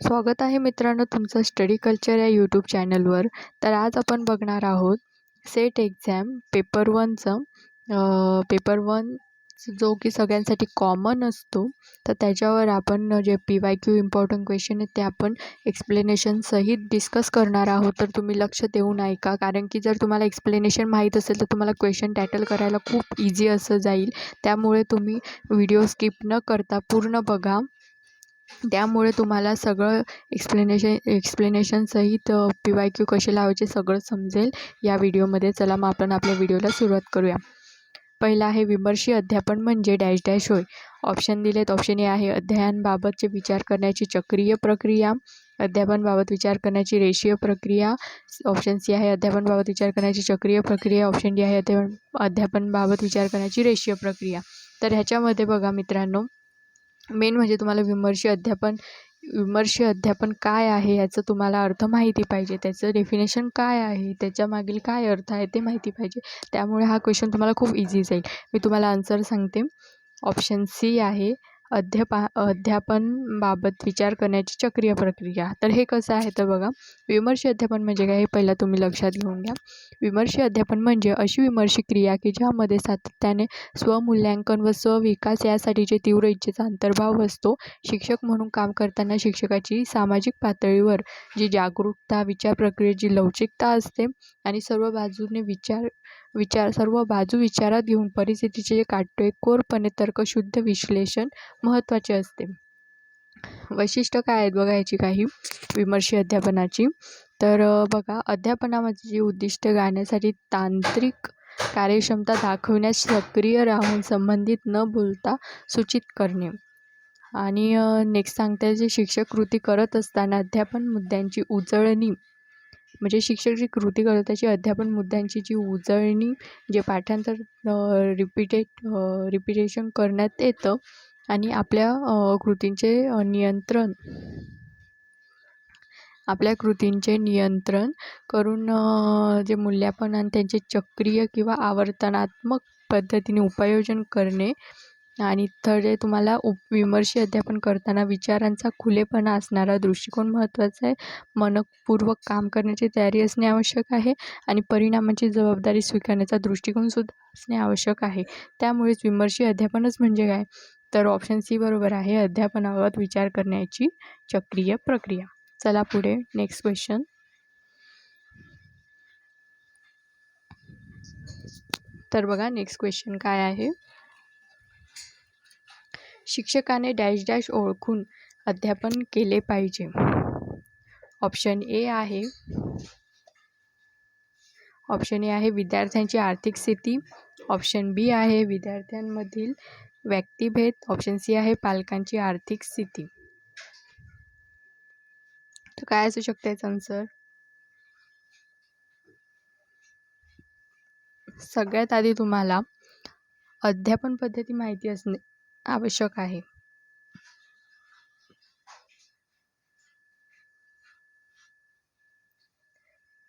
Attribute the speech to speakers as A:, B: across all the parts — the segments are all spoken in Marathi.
A: स्वागत आहे मित्रांनो तुमचं स्टडी कल्चर या यूट्यूब चॅनलवर. तर आज आपण बघणार आहोत सेट एक्झाम पेपर वनचं पेपर वन जो की सगळ्यांसाठी कॉमन असतो तर त्याच्यावर आपण जे P Y Q important question आहेत ते आपण एक्सप्लेनेशनसहित डिस्कस करणार आहोत. तर तुम्ही लक्ष देऊन ऐका कारण की जर तुम्हाला एक्सप्लेनेशन माहीत असेल तर तुम्हाला क्वेश्चन टॅटल करायला खूप इझी असं जाईल. त्यामुळे तुम्ही व्हिडिओ स्किप न करता पूर्ण बघा. त्यामुळे तुम्हाला सगळं एक्सप्लेनेशन एक्सप्लेनेशनसहित पी वाय क्यू कसे लावायचे सगळं समजेल. या व्हिडिओमध्ये चला मग आपण आपल्या व्हिडिओला सुरुवात करूया. पहिला आहे विमर्शी अध्यापन म्हणजे डॅश डॅश होय. ऑप्शन दिलेत ऑप्शन ए आहे अध्यायांबाबतचे विचार करण्याची चक्रीय प्रक्रिया. अध्यापनबाबत विचार करण्याची रेषीय प्रक्रिया. ऑप्शन सी आहे अध्यापनबाबत विचार करण्याची चक्रीय प्रक्रिया. ऑप्शन डी आहे अध्यापन अध्यापनबाबत विचार करण्याची रेषीय प्रक्रिया. तर ह्याच्यामध्ये बघा मित्रांनो मेन म्हणजे तुम्हाला विमर्शी अध्यापन विमर्शी अध्यापन काय आहे याचं तुम्हाला अर्थ माहिती पाहिजे. त्याचं डेफिनेशन काय आहे त्याच्यामागील काय अर्थ आहे ते माहिती पाहिजे. त्यामुळे हा क्वेश्चन तुम्हाला खूप इझी जाईल. मी तुम्हाला आन्सर सांगते. ऑप्शन सी आहे अध्यपा अध्यापनबाबत विचार करण्याची चक्रीय प्रक्रिया तर हे कसं आहे तर बघा विमर्श अध्यापन म्हणजे काय हे पहिला तुम्ही लक्षात घेऊन घ्या. विमर्श अध्यापन म्हणजे अशी विमर्शी क्रिया की ज्यामध्ये सातत्याने स्वमूल्यांकन व स्वविकास यासाठीचे तीव्र इच्छेचा अंतर्भाव असतो शिक्षक म्हणून काम करताना शिक्षकाची सामाजिक पातळीवर जी जागरूकता विचार प्रक्रियेची लवचिकता असते आणि सर्व बाजूने विचार विचार सर्व बाजू विचारात घेऊन परिस्थितीचे काटेकोरपणे तर्कशुद्ध विश्लेषण महत्त्वाचे असते. वैशिष्ट्य काय आहेत बघा याची काही विमर्शी अध्यापनाची. तर बघा अध्यापनामध्ये जी उद्दिष्ट गाण्यासाठी तांत्रिक कार्यक्षमता दाखवण्यास सक्रिय राहून संबंधित न बोलता सूचित करणे. आणि नेक्स्ट सांगता जे शिक्षक कृती करत असताना अध्यापन मुद्द्यांची उजळणी म्हणजे शिक्षक जी कृती करतो त्याची अध्यापन मुद्द्यांची जी उजळणी जे पाठांतर रिपीटेट रिपिटेशन करण्यात येतं आणि आपल्या कृतींचे नियंत्रण आपल्या कृतींचे नियंत्रण करून जे मूल्यांकन आणि त्यांचे चक्रीय किंवा आवर्तनात्मक पद्धतीने उपयोजन करणे आणि थर्ड आहे तुम्हाला उप विमर्शी अध्यापन करताना विचारांचा खुलेपणा असणारा दृष्टिकोन महत्त्वाचा आहे. मनपूर्वक काम करण्याची तयारी असणे आवश्यक आहे आणि परिणामाची जबाबदारी स्वीकारण्याचा दृष्टिकोनसुद्धा असणे आवश्यक आहे. त्यामुळेच विमर्शी अध्यापनच म्हणजे काय? तर ऑप्शन सी बरोबर आहे अध्यापनाबाबत विचार करण्याची चक्रीय प्रक्रिया. चला पुढे नेक्स्ट क्वेश्चन तर बघा नेक्स्ट क्वेश्चन काय आहे? शिक्षकाने डॅश डॅश ओळखून अध्यापन केले पाहिजे. ऑप्शन ए आहे. ऑप्शन ए आहे विद्यार्थ्यांची आर्थिक स्थिती. ऑप्शन बी आहे विद्यार्थ्यांमधील व्यक्तिभेद. ऑप्शन सी आहे पालकांची आर्थिक स्थिती. तर काय असू शकते याचं आन्सर सगळ्यात आधी तुम्हाला अध्यापन पद्धती माहिती असणे आवश्यक आहे.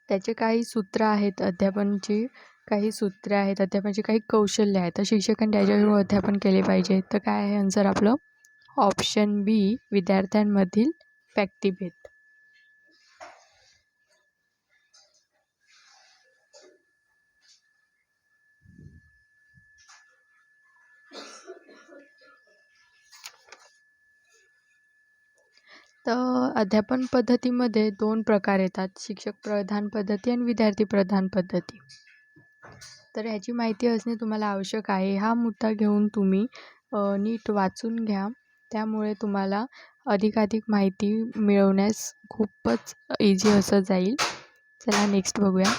A: त्याचे काही सूत्र आहेत अध्यापनची काही सूत्रे आहेत अध्यापनाची काही कौशल्य आहेत. तर शिक्षकांनी त्याच्यावर अध्यापन केले पाहिजे. तर काय आहे आन्सर आपलं? ऑप्शन बी विद्यार्थ्यांमधील व्यक्तिभेद. तर अध्यापन पद्धतीमध्ये दोन प्रकार येतात. शिक्षक प्रधान पद्धती आणि विद्यार्थी प्रधान पद्धती. तर ह्याची माहिती असणे तुम्हाला आवश्यक आहे. हा मुद्दा घेऊन तुम्ही नीट वाचून घ्या. त्यामुळे तुम्हाला अधिकाधिक माहिती मिळवण्यास खूपच इझी असं जाईल. चला नेक्स्ट बघूया.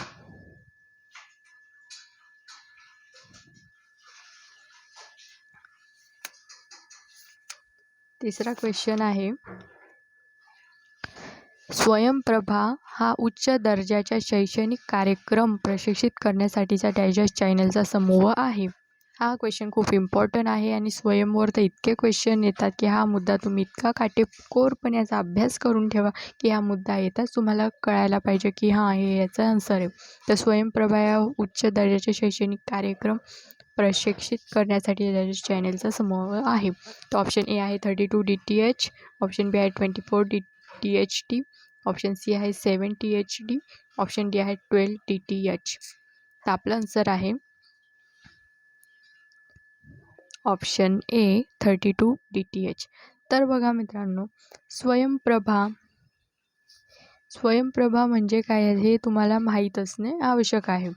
A: तिसरा क्वेश्चन आहे. स्वयंप्रभा हा उच्च दर्जाच्या शैक्षणिक कार्यक्रम प्रशिक्षित करण्यासाठीचा डायजस्ट चॅनलचा समूह आहे. हा क्वेश्चन खूप इम्पॉर्टंट आहे आणि स्वयंवर तर इतके क्वेश्चन येतात की हा मुद्दा तुम्ही इतका काटेकोरपणे याचा अभ्यास करून ठेवा की हा मुद्दा येताच तुम्हाला कळायला पाहिजे की हां हे याचा आन्सर आहे. तर स्वयंप्रभा या उच्च दर्जाचे शैक्षणिक कार्यक्रम प्रशिक्षित करण्यासाठी चॅनेलचा समूह आहे. तर ऑप्शन ए आहे thirty two D T H option B आहे twenty four D T H T option C आहे seven T H D option D आहे ट्वेल्व टी टी एच तर आपलं आन्सर आहे option A thirty two D T H तर बघा मित्रांनो स्वयंप्रभा स्वयंप्रभा म्हणजे काय हे तुम्हाला माहीत असणे आवश्यक आहे.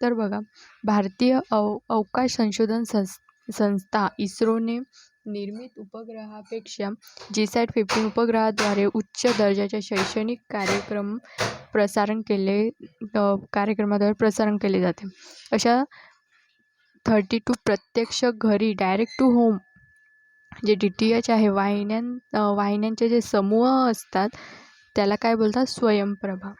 A: तर बघा भारतीय अव अवकाश संशोधन संस संस्था इस्रोने निर्मित उपग्रहापेक्षा जीसॅट फिफ्टीन उपग्रहाद्वारे उच्च दर्जाच्या शैक्षणिक कार्यक्रम प्रसारण केले कार्यक्रमाद्वारे प्रसारण केले जाते. अशा थर्टी टू प्रत्यक्ष घरी डायरेक्ट टू होम जे डी टी एच आहे वाहिन्यां वाहिन्यांचे जे समूह असतात त्याला काय बोलतात? स्वयंप्रभा.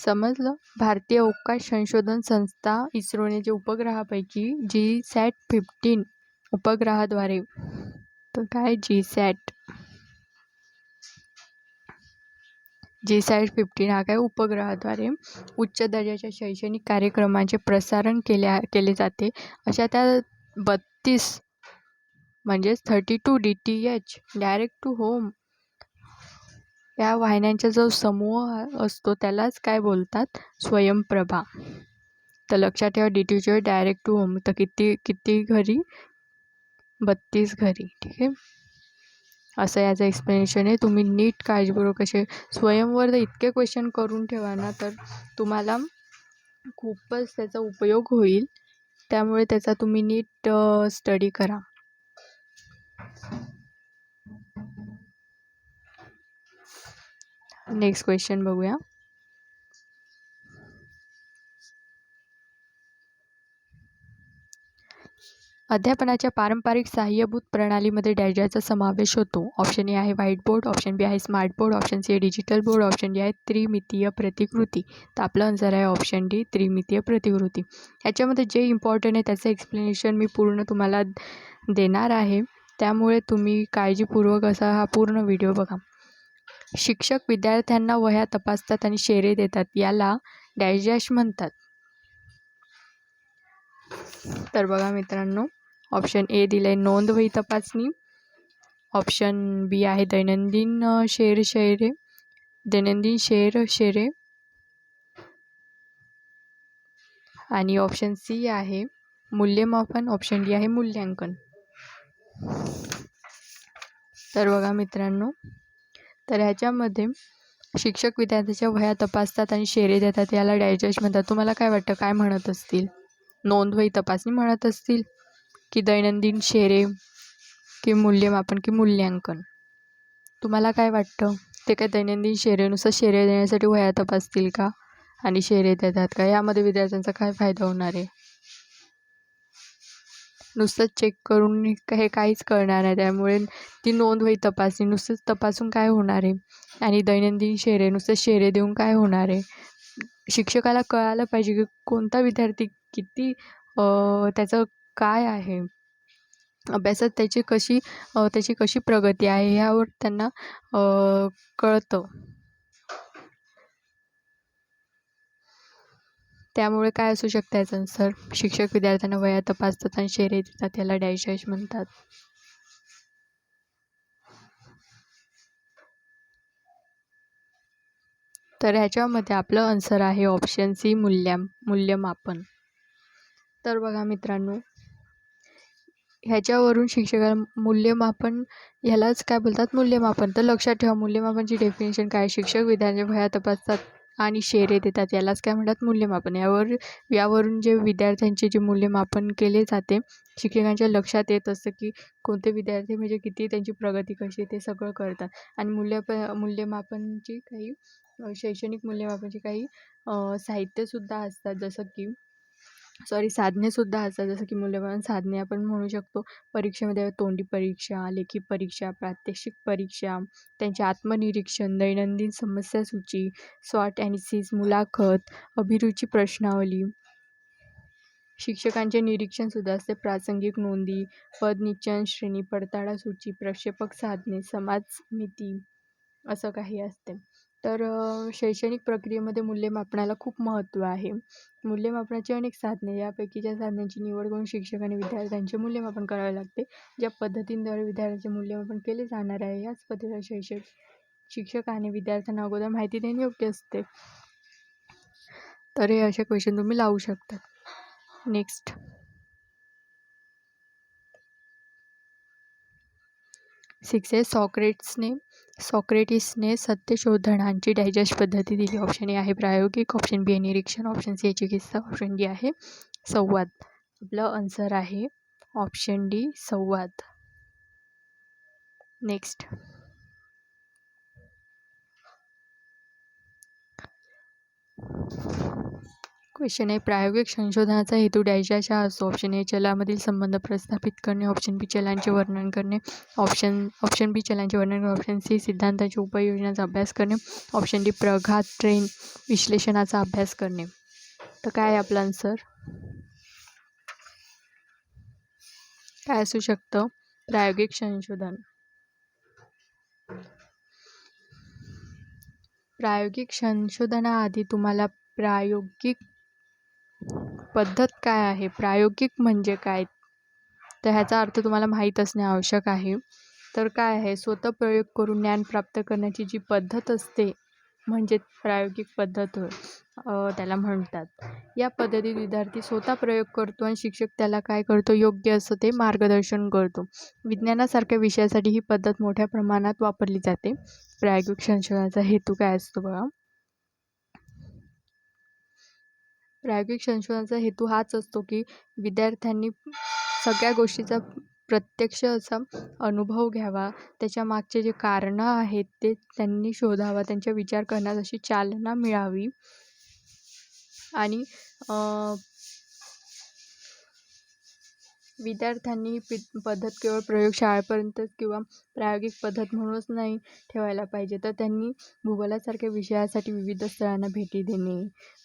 A: समजलं? भारतीय अवकाश संशोधन संस्था इस्रोने जे उपग्रहापैकी जी सॅट फिफ्टीन उपग्रहाद्वारे. तर काय? जी सॅट जी सॅट फिफ्टीन हा काय? उपग्रहाद्वारे उच्च दर्जाच्या शैक्षणिक कार्यक्रमांचे प्रसारण केल्या केले जाते. अशा त्या बत्तीस म्हणजेच thirty two D T H direct to home या वाहिन्यांचा जो समूह असतो त्यालाच काय बोलतात? स्वयंप्रभा. तर लक्षात ठेवा D T H direct to home तर किती किती घरी बत्तीस घरी ठीक आहे? असं याचं एक्सप्लेनेशन आहे. तुम्ही नीट काळजीपूर्वक असे स्वयंवर इतके क्वेश्चन करून ठेवा ना तर तुम्हाला खूपच त्याचा उपयोग होईल. त्यामुळे त्याचा तुम्ही नीट स्टडी करा. नेक्स्ट क्वेश्चन बघूया. अध्यापनाच्या पारंपरिक सहाय्यभूत प्रणालीमध्ये डॅजाचा समावेश होतो. ऑप्शन ए आहे व्हाईट बोर्ड ऑप्शन बी आहे स्मार्ट बोर्ड ऑप्शन सी आहे डिजिटल बोर्ड ऑप्शन डी आहे त्रिमितीय प्रतिकृती. तर आपलं आन्सर आहे ऑप्शन डी त्रिमितीय प्रतिकृती. ह्याच्यामध्ये जे इम्पॉर्टंट आहे त्याचं एक्सप्लेनेशन मी पूर्ण तुम्हाला देणार आहे. त्यामुळे तुम्ही काळजीपूर्वक असा हा पूर्ण व्हिडिओ बघा. शिक्षक विद्यार्थ्यांना वह्या तपासतात आणि शेरे देतात. याला डॅश डॅश म्हणतात. तर बघा मित्रांनो ऑप्शन ए दिलं आहे नोंदवही तपासणी. ऑप्शन बी आहे दैनंदिन शेर शेरे दैनंदिन शेर शेरे आणि ऑप्शन सी आहे मूल्यमापन. ऑप्शन डी आहे मूल्यांकन. तर बघा मित्रांनो तर ह्याच्यामध्ये शिक्षक विद्यार्थ्याच्या वह्या तपासतात आणि शेरे देतात. याला डायजेस्ट म्हणतात. तुम्हाला काय वाटतं? काय म्हणत असतील? नोंदवही तपासणी म्हणत असतील? की दैनंदिन शेरे की मूल्यमापन की मूल्यांकन. तुम्हाला काय वाटतं? ते काय दैनंदिन शेरेनुसार शेरे देण्यासाठी वह्या तपासतील का? आणि शेरे देतात का? यामध्ये विद्यार्थ्यांचा काय फायदा होणार आहे? नुसतं चेक करून हे काहीच कळणार नाही. त्यामुळे ती नोंद होईल तपासणी. नुसतंच तपासून काय होणार आहे? आणि दैनंदिन शेरे नुसतं शेरे देऊन काय होणार आहे? शिक्षकाला कळालं पाहिजे की कोणता विद्यार्थी किती त्याचं काय आहे? अभ्यासात त्याची कशी त्याची कशी प्रगती आहे ह्यावर त्यांना कळतं. त्यामुळे काय असू शकतं याचा आन्सर शिक्षक विद्यार्थ्यांना वया तपासतात आणि शेरे देतात याला डॅश डॅश म्हणतात. तर ह्याच्यामध्ये आपलं आन्सर आहे ऑप्शन सी मूल्या मूल्यमापन. तर बघा मित्रांनो ह्याच्यावरून शिक्षकाला मूल्यमापन ह्यालाच काय बोलतात? मूल्यमापन. तर लक्षात ठेवा मूल्यमापनची डेफिनेशन काय? शिक्षक विद्यार्थ्यांच्या वह्या तपासतात आणि शेरे देतात. यालाच काय म्हणतात? मूल्यमापन. यावर यावरून जे विद्यार्थ्यांचे जे मूल्यमापन केले जाते शिक्षकांच्या लक्षात येत असतं की कोणते विद्यार्थी म्हणजे किती त्यांची प्रगती कशी ते सगळं करतात. आणि मूल्यप मूल्यमापनची काही शैक्षणिक मूल्यमापनची काही साहित्यसुद्धा असतात. जसं की सॉरी साधनेसुद्धा असतात. जसं की मूल्यवान साधने आपण म्हणू शकतो. परीक्षेमध्ये तोंडी परीक्षा लेखी परीक्षा प्रात्यक्षिक परीक्षा त्यांचे आत्मनिरीक्षण दैनंदिन समस्यासूची स्वॉट ॲनिसिस मुलाखत अभिरुची प्रश्नावली. शिक्षकांचे निरीक्षणसुद्धा असते. प्रासंगिक नोंदी पदनिचयन श्रेणी पडताळा सूची प्रक्षेपक साधने समाजमिती असं काही असते. तर शैक्षणिक प्रक्रियेमध्ये मूल्यमापनाला खूप महत्त्व आहे. मूल्यमापनाची अनेक साधने यापैकीच्या साधनांची निवड करून शिक्षक आणि विद्यार्थ्यांचे मूल्यमापन करावे लागते. ज्या पद्धतींद्वारे विद्यार्थ्यांचे मूल्यमापन केले जाणार आहे याच पद्धतीने शैक्षक शिक्षक आणि विद्यार्थ्यांना अगोदर माहिती देणे योग्य असते. तर हे असे क्वेश्चन तुम्ही लावू शकता. नेक्स्ट सिक्स आहे सॉक्रेट्सने सॉक्रेटिसने सत्यशोधनांची डायजेस्ट पद्धती दिली. ऑप्शन ए आहे प्रायोगिक ऑप्शन बी आहे निरीक्षण ऑप्शन सी आहे चिकित्सा ऑप्शन डी आहे संवाद. आपलं आन्सर आहे ऑप्शन डी संवाद. नेक्स्ट. क्वेश्चन आहे. प्रायोगिक संशोधनाचा हेतू डॅशाचा असतो. ऑप्शन ए चलामधील संबंध प्रस्थापित करणे. ऑप्शन बी चलांचे वर्णन करणे. ऑप्शन ऑप्शन बी चलांचे वर्णन करणे. ऑप्शन सी सिद्धांताच्या उपयोजनाचा अभ्यास करणे. ऑप्शन डी प्रघात ट्रेन विश्लेषणाचा अभ्यास करणे. तर काय आहे आपलं आन्सर काय असू शकतं? प्रायोगिक संशोधन. प्रायोगिक संशोधनाआधी तुम्हाला प्रायोगिक पद्धत काय आहे? प्रायोगिक म्हणजे काय? तर ह्याचा अर्थ तुम्हाला माहीत असणे आवश्यक आहे. तर काय आहे? स्वतः प्रयोग करून ज्ञान प्राप्त करण्याची जी पद्धत असते म्हणजे प्रायोगिक पद्धत त्याला म्हणतात. या पद्धतीत विद्यार्थी स्वतः प्रयोग करतो आणि शिक्षक त्याला काय करतो? योग्य असं ते मार्गदर्शन करतो. विज्ञानासारख्या विषयासाठी ही पद्धत मोठ्या प्रमाणात वापरली जाते. प्रायोगिक संशोधनाचा हेतू काय असतो बघा? प्रायोगिक संशोधनाचा हेतू हाच असतो की विद्यार्थ्यांनी सगळ्या गोष्टीचा प्रत्यक्ष असा अनुभव घ्यावा. त्याच्या मागचे जे कारणं आहेत ते त्यांनी शोधावा त्यांचा विचार करण्यास अशी चालना मिळावी. आणि विद्यार्थ्यांनी ही पि पद्धत केवळ प्रयोगशाळेपर्यंतच किंवा प्रायोगिक पद्धत म्हणूनच नाही ठेवायला पाहिजे. तर त्यांनी भूगोलासारख्या विषयासाठी विविध स्थळांना भेटी देणे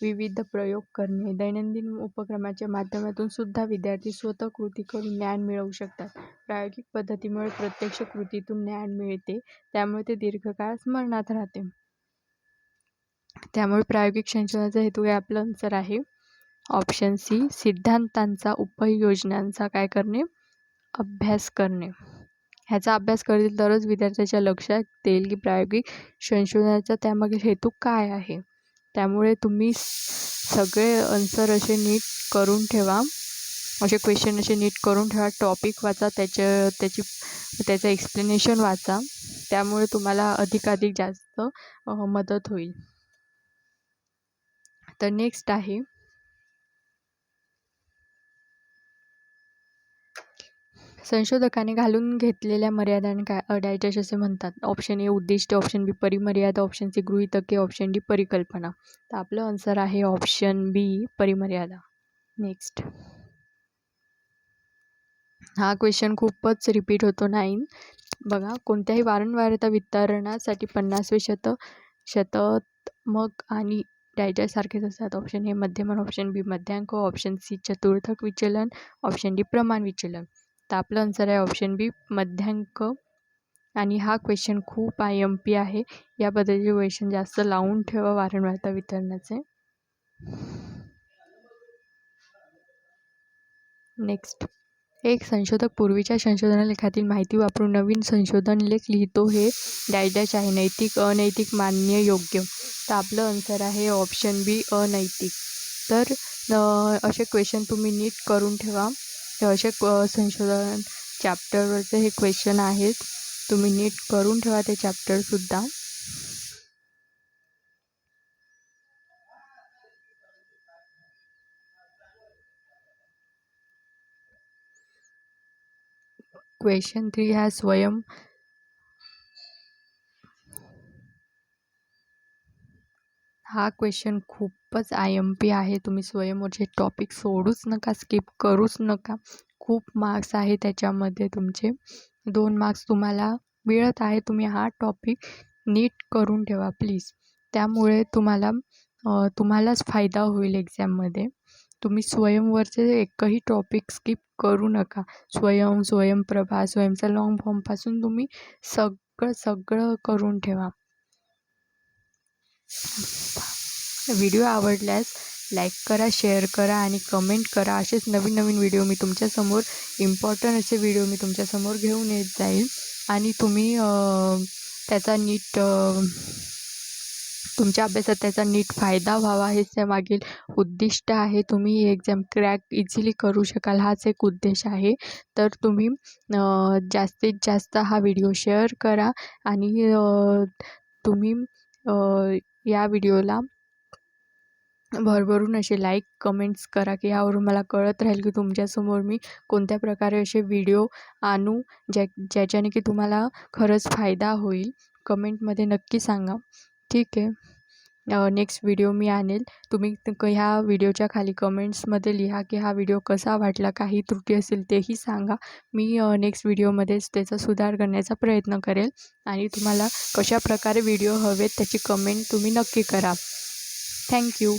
A: विविध प्रयोग करणे दैनंदिन उपक्रमाच्या माध्यमातून सुद्धा विद्यार्थी स्वतः कृती करून ज्ञान मिळवू शकतात. प्रायोगिक पद्धतीमुळे प्रत्यक्ष कृतीतून ज्ञान मिळते त्यामुळे ते दीर्घकाळ स्मरणात राहते. त्यामुळे प्रायोगिक संशोधनाचा हेतू हे आपलं आन्सर आहे. ऑप्शन सी सिद्धांतांचा उपयोजनांचा काय करणे? अभ्यास करणे. ह्याचा अभ्यास करतील तरच विद्यार्थ्याच्या लक्षात येईल की प्रायोगिक संशोधनाचा त्यामागील हेतू काय आहे. त्यामुळे तुम्ही सगळे आन्सर असे नीट करून ठेवा. असे क्वेश्चन असे नीट करून ठेवा. टॉपिक वाचा त्याच्या त्याची त्याचं एक्सप्लेनेशन वाचा. त्यामुळे तुम्हाला अधिकाधिक जास्त मदत होईल. तर नेक्स्ट आहे संशोधकाने घालून घेतलेल्या मर्यादांना काय? डायजेस्ट असे म्हणतात. ऑप्शन ए उद्दिष्ट. ऑप्शन बी परिमर्यादा. ऑप्शन सी गृहितके ऑप्शन डी परिकल्पना. तर आपलं आन्सर आहे ऑप्शन बी परिमर्यादा. नेक्स्ट हा क्वेश्चन खूपच रिपीट होतो नाईन बघा कोणत्याही वारंवारता वितरणासाठी पन्नासवे शत शतमक आणि डायजेस्ट सारखेच असतात. ऑप्शन ए मध्यमन. ऑप्शन बी मध्यांक. ऑप्शन सी चतुर्थक विचलन. ऑप्शन डी प्रमाण विचलन. तर आपलं आन्सर आहे ऑप्शन बी मध्यांक. आणि हा क्वेश्चन खूप आय एम पी आहे. या पद्धतीचे क्वेश्चन जास्त लावून ठेवा वारंवारता वितरणाचे. नेक्स्ट एक संशोधक पूर्वीच्या संशोधन लेखातील माहिती वापरून नवीन संशोधन लेख लिहितो हे डॅश आहे. नैतिक अनैतिक मान्य योग्य. तर आपलं आन्सर आहे ऑप्शन बी अनैतिक. तर असे क्वेश्चन तुम्ही नीट करून ठेवा. हे असे संशोधन चॅप्टरवरचे हे क्वेश्चन आहेत. तुम्ही नीट करून ठेवा ते चॅप्टरसुद्धा क्वेश्चन थ्री हा स्वयं हा क्वेश्चन खूपच आय एम पी आहे. तुम्ही स्वयंवरचे टॉपिक सोडूच नका स्किप करूच नका. खूप मार्क्स आहे त्याच्यामध्ये तुमचे. दोन मार्क्स तुम्हाला मिळत आहे. तुम्ही हा टॉपिक नीट करून ठेवा प्लीज त्यामुळे तुम्हाला तुम्हालाच फायदा होईल एक्झाममध्ये तुम्ही स्वयंवरचे एकही टॉपिक स्किप करू नका. स्वयं स्वयंप्रभा स्वयंचा लाँग फॉर्मपासून तुम्ही सगळं सगळं करून ठेवा. व्हिडिओ आवडल्यास लाईक करा शेअर करा आणि कमेंट करा. असेच नवीन नवीन व्हिडिओ मी तुमच्यासमोर इम्पॉर्टंट असे व्हिडिओ मी तुमच्यासमोर घेऊन येत जाईल. आणि तुम्ही त्याचा नीट तुमच्या अभ्यासात त्याचा नीट फायदा व्हावा हेच त्यामागील उद्दिष्ट आहे. तुम्ही ही एक्झाम क्रॅक इझिली करू शकाल. हाच एक उद्देश आहे. तर तुम्ही जास्तीत जास्त हा व्हिडिओ शेअर करा आणि तुम्ही या व्हिडिओला. भरभरून असे लाईक कमेंट्स करा की यावरून मला कळत राहील की तुमच्यासमोर मी कोणत्या प्रकारे असे व्हिडिओ आणू ज्या ज्याच्याने की तुम्हाला खरंच फायदा होईल. कमेंटमध्ये नक्की सांगा. ठीक आहे. नेक्स्ट व्हिडिओ मी आणेल. तुम्ही ह्या व्हिडिओच्या खाली कमेंट्समध्ये लिहा की हा व्हिडिओ कसा वाटला काही त्रुटी असेल तेही सांगा. मी नेक्स्ट व्हिडिओमध्येच त्याचा सुधार करण्याचा प्रयत्न करेल आणि तुम्हाला कशा प्रकारे व्हिडिओ हवेत त्याची कमेंट तुम्ही नक्की करा. थँक्यू